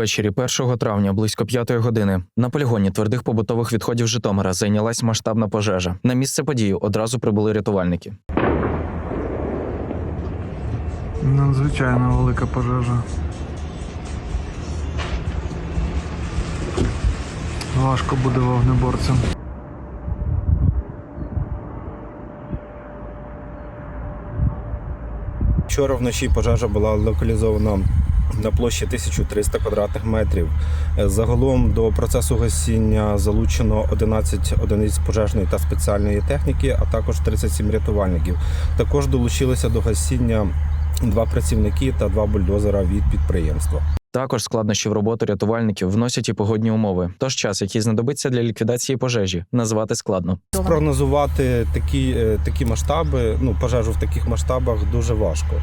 Ввечері 1 травня близько 5 години на полігоні твердих побутових відходів Житомира зайнялась масштабна пожежа. На місце події одразу прибули рятувальники. Надзвичайно велика пожежа. Важко буде вогнеборцям. Вчора вночі пожежа була локалізована на площі 1300 квадратних метрів. Е, Загалом до процесу гасіння залучено 11 одиниць пожежної та спеціальної техніки, а також 37 рятувальників. Також долучилися до гасіння два працівники та два бульдозера від підприємства. Також складнощі в роботу рятувальників вносять і погодні умови. Тож час, який знадобиться для ліквідації пожежі, назвати складно. Спрогнозувати такі, е, такі масштаби, ну пожежу в таких масштабах дуже важко,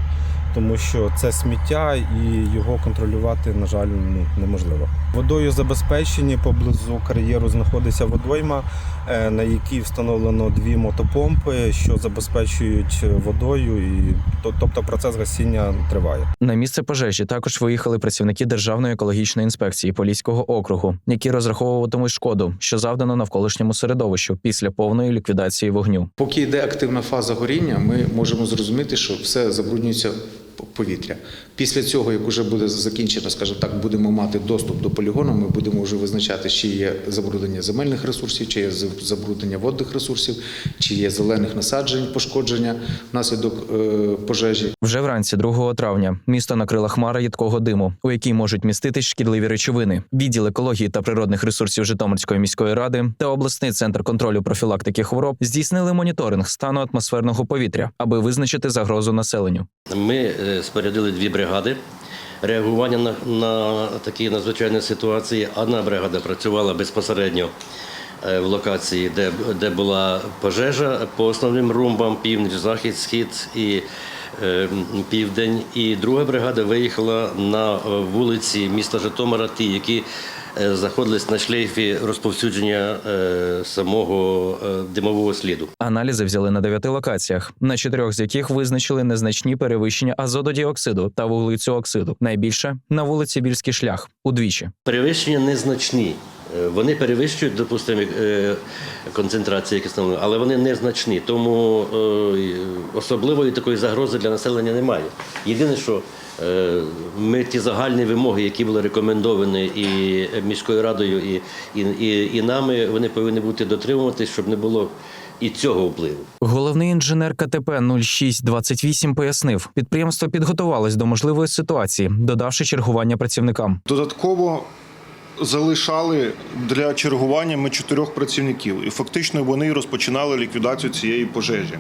тому що це сміття і його контролювати, на жаль, ну, неможливо. Водою забезпечені поблизу кар'єру знаходиться водойма, е, на якій встановлено дві мотопомпи, що забезпечують водою, і тобто процес гасіння триває. На місце пожежі також виїхали працівники Державної екологічної інспекції Поліського округу, які розраховуватимуть шкоду, що завдано навколишньому середовищу після повної ліквідації вогню. Поки йде активна фаза горіння, ми можемо зрозуміти, що все забруднюється повітря. Після цього, як вже буде закінчено, скажімо так, будемо мати доступ до полігону, ми будемо вже визначати, чи є забруднення земельних ресурсів, чи є з- забруднення водних ресурсів, чи є зелених насаджень, пошкодження внаслідок е, пожежі. Вже вранці 2 травня місто накрила хмара їдкого диму, у якій можуть міститись шкідливі речовини. Відділ екології та природних ресурсів Житомирської міської ради та обласний центр контролю профілактики хвороб здійснили моніторинг стану атмосферного повітря, аби визначити загрозу населенню. Ми е, спорядили дві бригади реагування на, на такі надзвичайні ситуації. Одна бригада працювала безпосередньо е, в локації, де, де була пожежа по основним румбам, північ, захід, схід і е, південь. І друга бригада виїхала на е, вулиці міста Житомира, ті, які знаходились на шлейфі розповсюдження е, самого е, димового сліду. Аналізи взяли на дев'яти локаціях, на чотирьох з яких визначили незначні перевищення азотодіоксиду та вуглецю оксиду. Найбільше на вулиці Більський шлях удвічі. Перевищення незначні. Е, Вони перевищують допустимі е, концентрації кислороду, але вони незначні. Тому е, особливої такої загрози для населення немає. Єдине, що е, ми ті загальні вимоги, які були рекомендовані і міською радою, і, і, і, і нами, вони повинні бути дотримуватись, щоб не було і цього впливу. Головний інженер КТП 0628 пояснив, підприємство підготувалось до можливої ситуації, додавши чергування працівникам. Додатково залишали для чергування ми чотирьох працівників, і фактично вони розпочинали ліквідацію цієї пожежі.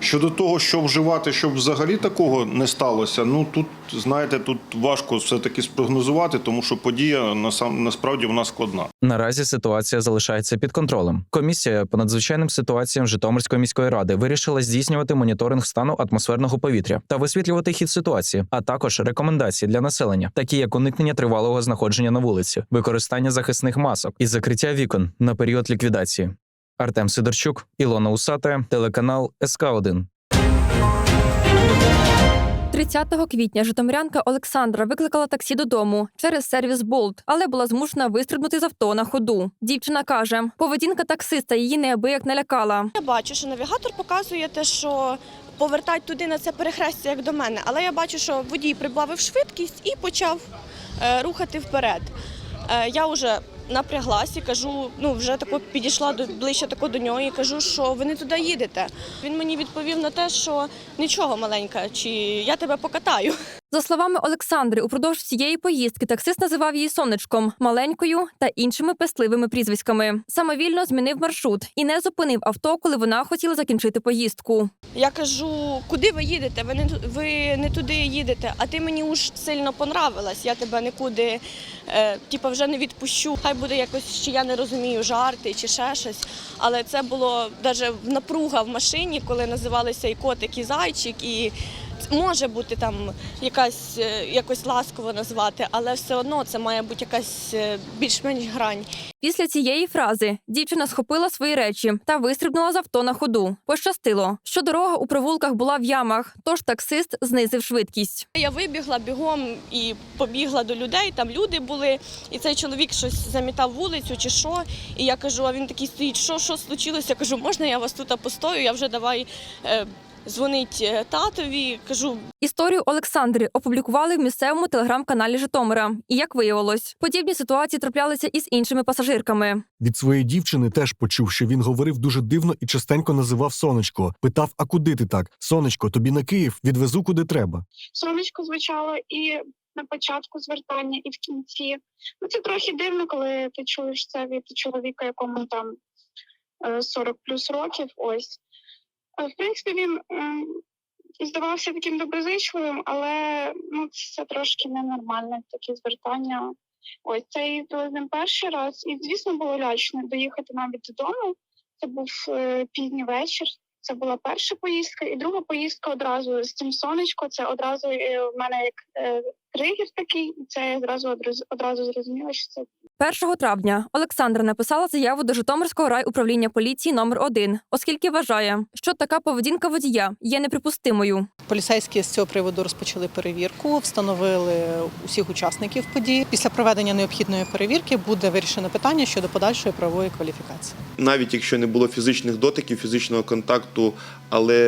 Щодо того, що вживати, щоб взагалі такого не сталося, ну тут знаєте, тут важко все таки спрогнозувати, тому що подія насправді вона складна. Наразі ситуація залишається під контролем. Комісія по надзвичайним ситуаціям Житомирської міської ради вирішила здійснювати моніторинг стану атмосферного повітря та висвітлювати хід ситуації, а також рекомендації для населення, такі як уникнення тривалого знаходження на вулиці, використання захисних масок і закриття вікон на період ліквідації. Артем Сидорчук, Ілона Усате, телеканал СК 1 30 квітня житомирянка Олександра викликала таксі додому через сервіс Болт, але була змушена вистрибнути з авто на ходу. Дівчина каже, поведінка таксиста її неабияк налякала. Я бачу, що навігатор показує те, що повертать туди на це перехрестя, як до мене. Але я бачу, що водій прибавив швидкість і почав е, рухати вперед. Е, я вже напряглась і кажу, ну вже тако підійшла до ближче тако до нього і кажу, що ви не туди їдете. Він мені відповів на те, що нічого маленька, чи я тебе покатаю. За словами Олександри, упродовж цієї поїздки таксист називав її сонечком, маленькою та іншими пестливими прізвиськами. Самовільно змінив маршрут і не зупинив авто, коли вона хотіла закінчити поїздку. Я кажу, куди ви їдете? Ви не ви не туди їдете, а ти мені уж сильно понравилась. Я тебе нікуди е, типа вже не відпущу. Хай буде якось, чи я не розумію, жарти чи ще щось. Але це було навіть напруга в машині, коли називалися і котик, і зайчик, і може бути там якась е, якось ласково назвати, але все одно це має бути якась е, більш-менш грань. Після цієї фрази дівчина схопила свої речі та вистрибнула з авто на ходу. Пощастило, що дорога у провулках була в ямах, тож таксист знизив швидкість. Я вибігла бігом і побігла до людей. Там люди були, і цей чоловік щось замітав вулицю чи що. І я кажу, а він такий стоїть, що, що случилося? Я кажу, можна я вас тут постою? Я вже давай е, дзвонить е, татові. Кажу, Історію Олександри опублікували в місцевому телеграм-каналі Житомира. І як виявилось, подібні ситуації траплялися і з іншими пасажирками. Від своєї дівчини теж почув, що він говорив дуже дивно і частенько називав сонечко. Питав: А куди ти так? Сонечко, тобі на Київ відвезу куди треба. сонечко звучало і на початку звертання, і в кінці. Ну це трохи дивно, коли ти чуєш це від чоловіка, якому там е, 40 плюс років. Ось. В принципі, він ем, здавався таким доброзичливим, але ну, це трошки ненормальне такі звертання. Ось це і було з ним перший раз. І звісно було лячно доїхати навіть додому. Це був е, пізній вечір. Це була перша поїздка, і друга поїздка одразу з цим сонечко. Це одразу е, в мене як е, тригер такий, і це я одразу, одразу зрозуміла, що це 1 травня Олександра написала заяву до Житомирського райуправління поліції номер 1 оскільки вважає, що така поведінка водія є неприпустимою. Поліцейські з цього приводу розпочали перевірку, встановили усіх учасників події. Після проведення необхідної перевірки буде вирішено питання щодо подальшої правової кваліфікації. навіть якщо не було фізичних дотиків, фізичного контакту, але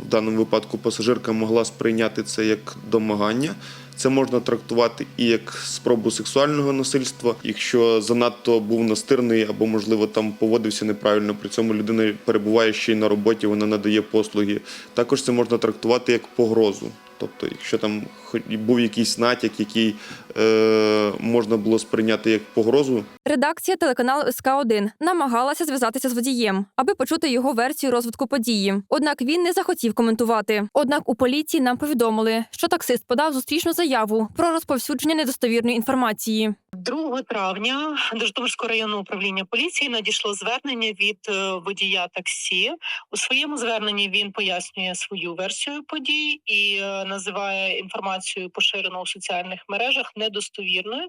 в даному випадку пасажирка могла сприйняти це як домагання. Це можна трактувати і як спробу сексуального насильства, якщо занадто був настирний або, можливо, там поводився неправильно. При цьому людина перебуває ще й на роботі, вона надає послуги. Також це можна трактувати як погрозу. Тобто, якщо там був якийсь натяк, який е, можна було сприйняти як погрозу, Редакція телеканалу СК 1 намагалася зв'язатися з водієм, аби почути його версію розвитку події. Однак він не захотів коментувати. Однак у поліції нам повідомили, що таксист подав зустрічну заяву про розповсюдження недостовірної інформації. 2 травня до Житомирського районного управління поліції надійшло звернення від е, водія таксі. У своєму зверненні він пояснює свою версію подій і е, називає інформацію поширену у соціальних мережах недостовірною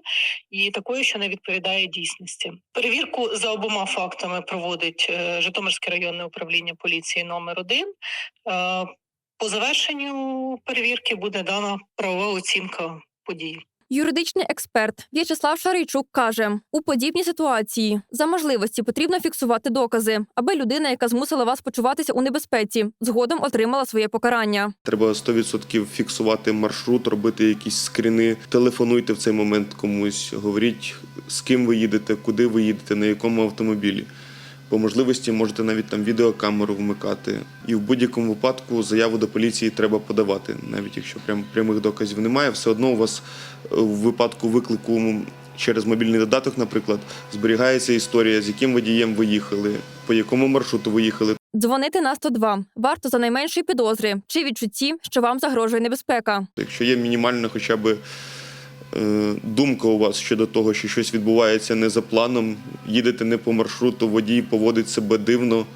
і такою, що не відповідає дійсності. Перевірку за обома фактами проводить е, Житомирське районне управління поліції номер 1 По завершенню перевірки буде дана правова оцінка подій. Юридичний експерт В'ячеслав Шарийчук каже: у подібній ситуації за можливості потрібно фіксувати докази, аби людина, яка змусила вас почуватися у небезпеці, згодом отримала своє покарання. Треба 100% фіксувати маршрут, робити якісь скріни. Телефонуйте в цей момент комусь, говоріть, з ким ви їдете, куди ви їдете, на якому автомобілі. По можливості можете навіть там відеокамеру вмикати. І в будь-якому випадку заяву до поліції треба подавати. Навіть якщо прям прямих доказів немає, все одно у вас е, в випадку виклику через мобільний додаток, наприклад, зберігається історія, з яким водієм ви їхали, по якому маршруту ви їхали. Дзвонити на 102 варто за найменшої підозри чи відчутті, що вам загрожує небезпека. Якщо є мінімальна хоча б е, думка у вас щодо того, що щось відбувається не за планом, їдете не по маршруту, водій поводить себе дивно,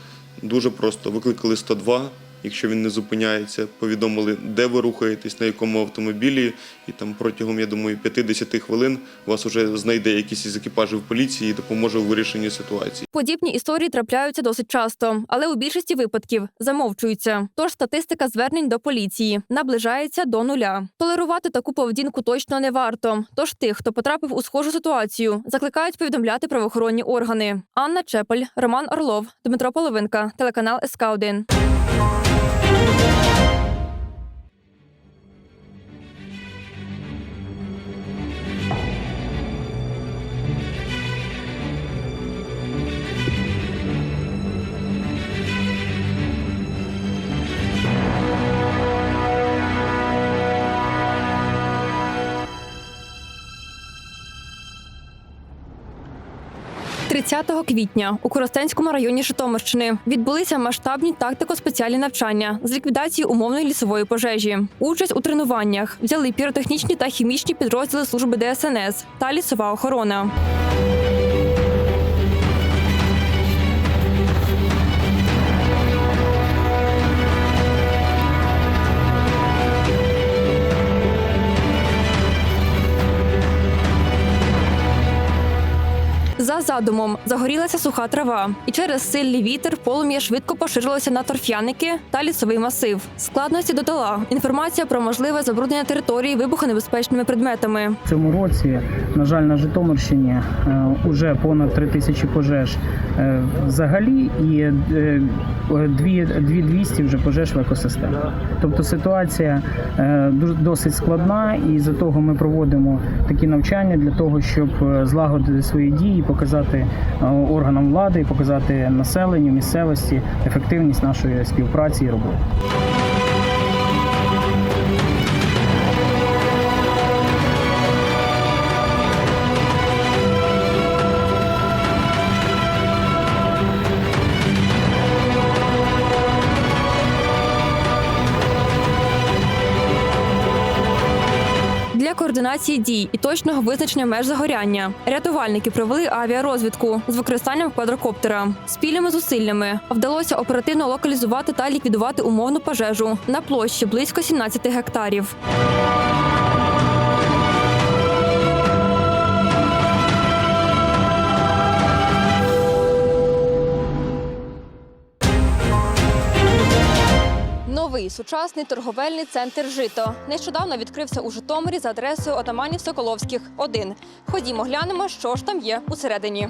дуже просто. Викликали 102, якщо він не зупиняється, повідомили, де ви рухаєтесь, на якому автомобілі, і там протягом, я думаю, 50 хвилин вас вже знайде якийсь із екіпажів поліції і допоможе у вирішенні ситуації. Подібні історії трапляються досить часто, але у більшості випадків замовчуються. Тож статистика звернень до поліції наближається до нуля. Толерувати таку поведінку точно не варто. Тож тих, хто потрапив у схожу ситуацію, закликають повідомляти правоохоронні органи. Анна Чепель, Роман Орлов, Дмитро Половинка, телеканал СК 1 30 квітня у Коростенському районі Житомирщини відбулися масштабні тактико-спеціальні навчання з ліквідації умовної лісової пожежі. Участь у тренуваннях взяли піротехнічні та хімічні підрозділи служби ДСНС та лісова охорона. За задумом загорілася суха трава, і через сильний вітер полум'я швидко поширилося на торфяники та лісовий масив. Складності додала інформація про можливе забруднення території вибухонебезпечними предметами. В цьому році, на жаль, на Житомирщині е, уже понад 3 тисячі пожеж е, взагалі і е, дві- 2200 вже пожеж в екосистемі. Тобто ситуація е, досить складна, і за того ми проводимо такі навчання для того, щоб е, злагодити свої дії, показати е, органам влади, показати населенню місцевості ефективність нашої співпраці і роботи. Координації дій і точного визначення меж загоряння рятувальники провели авіарозвідку з використанням квадрокоптера. Спільними зусиллями вдалося оперативно локалізувати та ліквідувати умовну пожежу на площі близько 17 гектарів. Новий сучасний торговельний центр Жито нещодавно відкрився у Житомирі за адресою Отаманів Соколовських 1. Ходімо, глянемо, що ж там є усередині.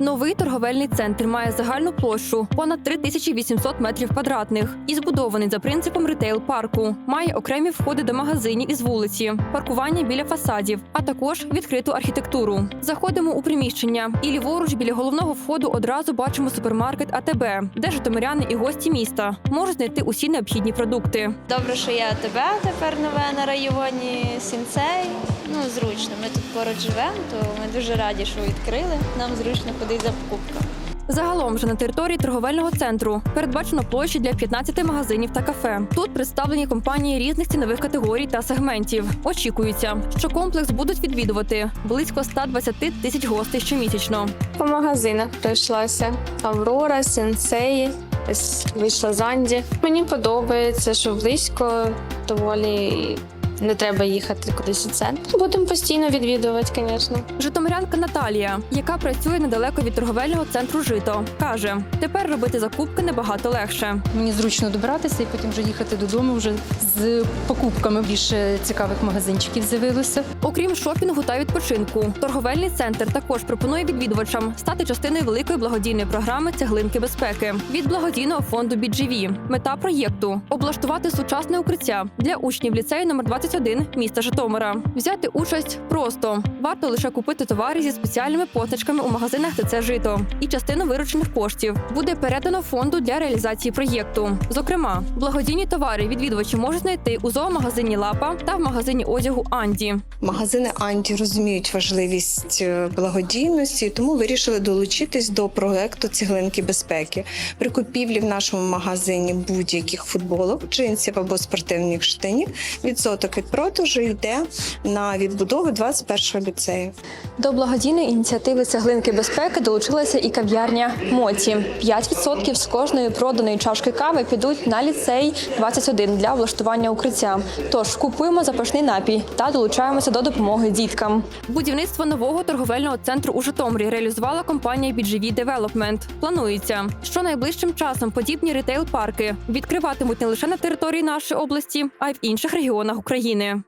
Новий торговельний центр має загальну площу понад 3800 метрів квадратних і збудований за принципом ретейл парку. Має окремі входи до магазинів із вулиці, паркування біля фасадів, а також відкриту архітектуру. Заходимо у приміщення, і ліворуч біля головного входу одразу бачимо супермаркет АТБ, де житомиряни і гості міста можуть знайти усі необхідні продукти. Добре, що є тебе тепер нове на районі Сінцей. Ну, зручно. Ми тут поруч живемо, то ми дуже раді, що відкрили. Нам зручно ходити за покупками. Загалом же на території торговельного центру передбачено площі для 15 магазинів та кафе. Тут представлені компанії різних цінових категорій та сегментів. Очікується, що комплекс будуть відвідувати близько 120 тисяч гостей щомісячно. По магазинах пройшлася Аврора, Сенсей, ось вийшла Занді. Мені подобається, що близько доволі не треба їхати кудись у центр. Будемо постійно відвідувати, звісно. Житомирянка Наталія, яка працює недалеко від торговельного центру Жито, каже: тепер робити закупки набагато легше. Мені зручно добиратися і потім вже їхати додому вже з покупками. Більше цікавих магазинчиків з'явилося. Окрім шопінгу та відпочинку, торговельний центр також пропонує відвідувачам стати частиною великої благодійної програми цеглинки безпеки від благодійного фонду BGV. Мета проєкту облаштувати сучасне укриття для учнів ліцею номер 21 міста Житомира. Взяти участь просто варто лише купити товари зі спеціальними позначками у магазинах ТЦ Жито, і частину виручених коштів буде передано фонду для реалізації проєкту. Зокрема, благодійні товари відвідувачі можуть знайти у зоомагазині Лапа та в магазині одягу Анді. Магазини Анті розуміють важливість е, благодійності, тому вирішили долучитись до проекту цеглинки безпеки. При купівлі в нашому магазині будь-яких футболок, джинсів або спортивних штанів відсоток від продажу йде на відбудову 21-го ліцею. До благодійної ініціативи цеглинки безпеки долучилася і кав'ярня Моці. 5% з кожної проданої чашки кави підуть на ліцей 21 для влаштування укриття. Тож купуємо запашний напій та долучаємося до допомоги діткам. Будівництво нового торговельного центру у Житомирі реалізувала компанія BGV Development. Планується, що найближчим часом подібні ретейл-парки відкриватимуть не лише на території нашої області, а й в інших регіонах України.